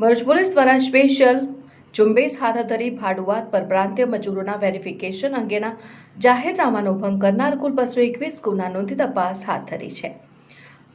Bharuch police દ્વારા special ઝુંબેશ હાથ ધરી ભાડુઆત પર પ્રાંતીય મજૂરોના વેરિફિકેશન અંગેના જાહેરનામાનો ભંગ કરનાર કુલ બસો એકવીસ ગુના નોંધી તપાસ હાથ ધરી છે.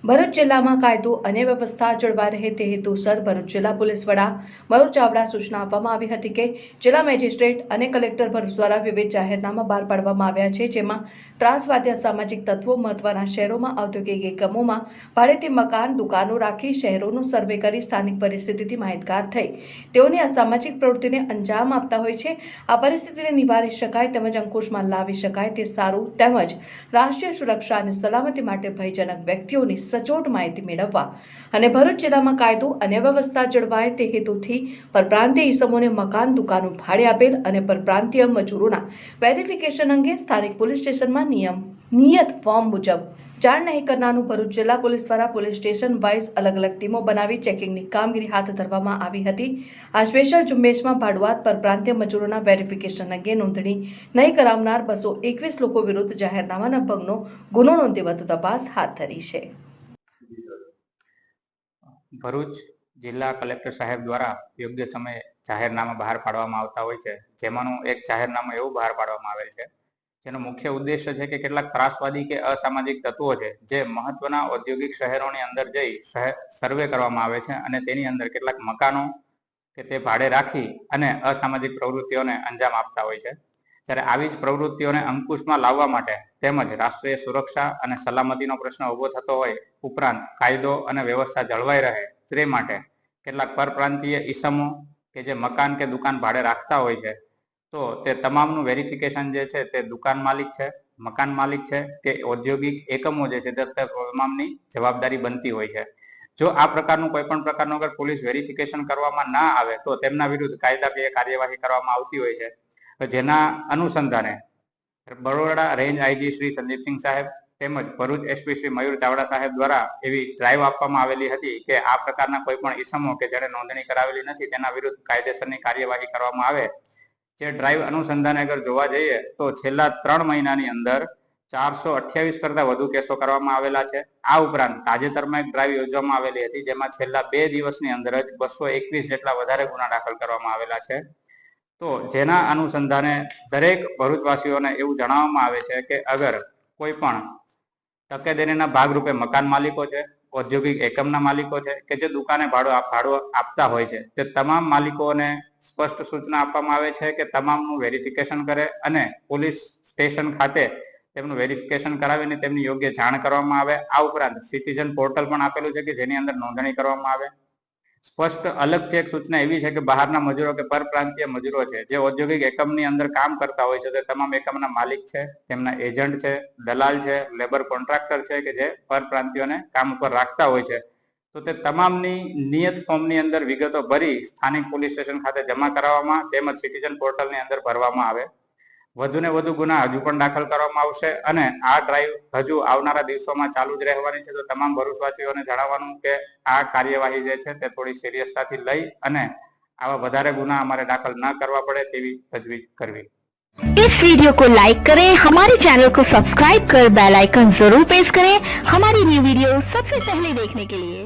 ભરૂચ જિલ્લામાં કાયદો અને વ્યવસ્થા જળવાઈ રહે તે હેતુસર ભરૂચ જિલ્લા પોલીસ વડા મયુર ચાવડા સૂચના આપવામાં આવી હતી કે જિલ્લા મેજિસ્ટ્રેટ અને કલેક્ટર ભરૂચ દ્વારા વિવિધ જાહેરનામા બહાર પાડવામાં આવ્યા છે, જેમાં ત્રાસવાદી, અસામાજિક તત્વો મહત્વના શહેરોમાં, ઔદ્યોગિક એકમોમાં ભાડેથી મકાન, દુકાનો રાખી શહેરોનું સર્વે કરી સ્થાનિક પરિસ્થિતિથી માહિતગાર થઈ. તેઓની અસામાજિક પ્રવૃત્તિને અંજામ આપતા હોય છે. આ પરિસ્થિતિને નિવારી શકાય તેમજ અંકુશમાં લાવી શકાય તે સારું તેમજ રાષ્ટ્રીય સુરક્ષા અને સલામતી માટે ભયજનક વ્યક્તિઓની સચોટ માહિતી મેળવવા અને ભરૂચ જિલ્લામાં કાયદો અને વ્યવસ્થા જળવાય તે હેતુથી પરપ્રાંતીય ઇસમોને મકાન, દુકાનો ભાડે આપેલ અને પરપ્રાંતીય મજૂરોના વેરિફિકેશન અંગે સ્થાનિક પોલીસ સ્ટેશનમાં નિયમ, નિયત ફોર્મ મુજબ જાણ નહીં કરનારનું ભરૂચ જિલ્લા પોલીસ દ્વારા પોલીસ સ્ટેશન વાઇઝ અલગ અલગ ટીમો બનાવી ચેકિંગની કામગીરી હાથ ધરવામાં આવી હતી. આ સ્પેશિયલ ઝુંબેશમાં ભાડુઆત પર પ્રાંતીય મજૂરોના વેરિફિકેશન અંગે નોંધણી નહીં કરાવનાર બસો એકવીસ લોકો વિરુદ્ધ જાહેરનામાના ભંગનો ગુનો નોંધી વધુ તપાસ હાથ ધરી છે. ભરૂચ જિલ્લા કલેક્ટર સાહેબ દ્વારા યોગ્ય સમયે જાહેરનામા બહાર પાડવામાં આવતા હોય છે. જેમાંનું એક જાહેરનામું એવું બહાર પાડવામાં આવેલ છે. જેનો મુખ્ય ઉદ્દેશ્ય છે કે કેટલાક ત્રાસવાદી કે અસામાજિક તત્વો છે, જે મહત્વના ઔદ્યોગિક શહેરોની અંદર જઈ સર્વે કરવામાં આવે છે અને તેની અંદર કેટલાક મકાનો કે તે ભાડે રાખી અને અસામાજિક પ્રવૃત્તિઓને અંજામ આપતા હોય છે. ત્યારે આવી જ પ્રવૃત્તિઓને અંકુશમાં લાવવા માટે તેમજ રાષ્ટ્રીય સુરક્ષા અને સલામતીનો પ્રશ્ન ઊભો થતો હોય, ઉપરાંત કાયદો અને વ્યવસ્થા જળવાઈ રહે તે માટે કેટલાક પરપ્રાંતીય ઈસમો કે જે મકાન કે દુકાન ભાડે રાખતા હોય છે, તો તે તમામનું વેરિફિકેશન જે છે તે દુકાન માલિક છે, મકાન માલિક છે કે ઔદ્યોગિક એકમો જે છે તે તમામની જવાબદારી બનતી હોય છે. જો આ પ્રકારનું કોઈ પણ પ્રકારનું અગર પોલીસ વેરિફિકેશન કરવામાં ના આવે, તો તેમના વિરુદ્ધ કાયદાકીય કાર્યવાહી કરવામાં આવતી હોય છે. જેના અનુસંધાને બરોડા રેન્જ આઈજી શ્રી સંદીપસિંહ સાહેબ તેમજ ભરૂચ એસપી શ્રી મયુર ચાવડા સાહેબ દ્વારા એવી ડ્રાઈવ આપવામાં આવેલી હતી કે આ પ્રકારના કોઈ પણ ઈસમો કે જેને નોંધણી કરાવેલી નથી, તેના વિરુદ્ધ કાયદેસરની કાર્યવાહી કરવામાં આવે. જે ડ્રાઈવ અનુસંધાને અગર જોવા જઈએ તો છેલ્લા ત્રણ મહિનાની અંદર ચારસો અઠ્યાવીસ કરતા વધુ કેસો કરવામાં આવેલા છે. આ ઉપરાંત તાજેતરમાં એક ડ્રાઈવ યોજવામાં આવેલી હતી, જેમાં છેલ્લા બે દિવસની અંદર જ બસો એકવીસ જેટલા વધારે ગુના દાખલ કરવામાં આવેલા છે. તો જેના અનુસંધાને દરેક ભરૂચવાસીઓને એવું જણાવવામાં આવે છે કે અગર કોઈ પણ તકેદારીના ભાગરૂપે મકાન માલિકો છે, ઔદ્યોગિક એકમના માલિકો છે કે જે દુકાને ભાડો ભાડું આપતા હોય છે, તે તમામ માલિકોને સ્પષ્ટ સૂચના આપવામાં આવે છે કે તમામનું વેરિફિકેશન કરે અને પોલીસ સ્ટેશન ખાતે તેમનું વેરિફિકેશન કરાવીને તેમની યોગ્ય જાણ કરવામાં આવે. આ ઉપરાંત સિટીઝન પોર્ટલ પણ આપેલું છે કે જેની અંદર નોંધણી કરવામાં આવે. સ્પષ્ટ અલગથી એક સૂચના એવી છે કે બહારના મજૂરો કે પરપ્રાંતીય મજૂરો છે, જે ઔદ્યોગિક એકમની અંદર કામ કરતા હોય છે, તે તમામ એકમના માલિક છે, તેમના એજન્ટ છે, દલાલ છે, લેબર કોન્ટ્રાક્ટર છે કે જે પરપ્રાંતિયોને કામ ઉપર રાખતા હોય છે. તો તે તમામની નિયત ફોર્મની અંદર વિગતો ભરી સ્થાનિક પોલીસ સ્ટેશન ખાતે જમા કરાવવામાં તેમજ સિટીઝન પોર્ટલની અંદર ભરવામાં આવે. વધુ ને વધુ ગુના હજુ પણ દાખલ કરવામાં આવશે અને આ ડ્રાઈવ હજુ આવનારા દિવસોમાં ચાલુ જ રહેવાની છે તો તમામ ભરૂચવાસીઓને જણાવવાનું કે આ કાર્યવાહી જે છે તે થોડી સિરિયસતાથી લઈ અને આવા વધારે ગુના અમારે દાખલ ન કરવા પડે તેવી તજવીજ કરવી इस वीडियो को लाइक करें हमारे चैनल को सब्सक्राइब कर बेल आइकन जरूर प्रेस करें हमारी न्यू वीडियो सबसे पहले देखने के लिए